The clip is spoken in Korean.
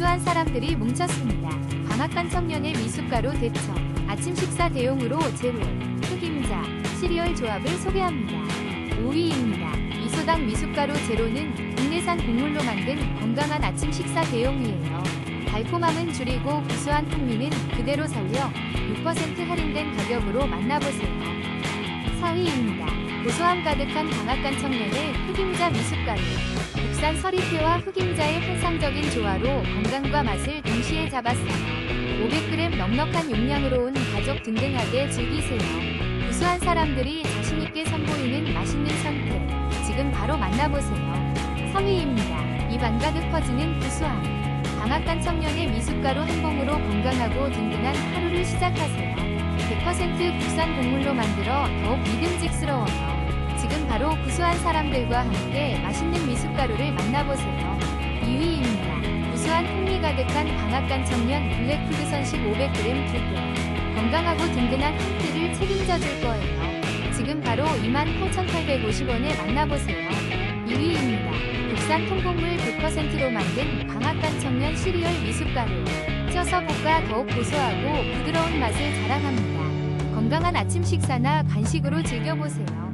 구수한 사람들이 뭉쳤습니다. 방앗간 청년의 미숫가루 대처, 아침 식사 대용으로 제로, 흑임자, 시리얼 조합을 소개합니다. 5위입니다. 미소당 미숫가루 제로는 국내산 곡물로 만든 건강한 아침 식사 대용이에요. 달콤함은 줄이고 구수한 풍미는 그대로 살려 6% 할인된 가격으로 만나보세요. 4위입니다. 고소함 가득한 방앗간 청년의 흑임자 미숫가루. 국산 서리태와 흑임자의 환상적인 조화로 건강과 맛을 동시에 잡았어요. 500g 넉넉한 용량으로 온 가족 든든하게 즐기세요. 구수한 사람들이 자신있게 선보이는 맛있는 선택. 지금 바로 만나보세요. 3위입니다. 입안 가득 퍼지는 구수함. 방앗간 청년의 미숫가루 한 봉으로 건강하고 든든한 하루를 시작하세요. 100% 국산 곡물로 만들어 더욱 믿음직스러워요. 지금 바로 구수한 사람들과 함께 맛있는 미숫가루를 만나보세요. 2위입니다. 구수한 풍미 가득한 방앗간 청년 블랙푸드 선식 500g 2개. 건강하고 든든한 한 끼를 책임져 줄 거예요. 지금 바로 28,850원에 만나보세요. 2위입니다. 국산 통곡물 100%로 만든 방앗간 청년 시리얼 미숫가루. 쪄서 볶아 더욱 고소하고 부드러운 맛을 자랑합니다. 건강한 아침 식사나 간식으로 즐겨보세요.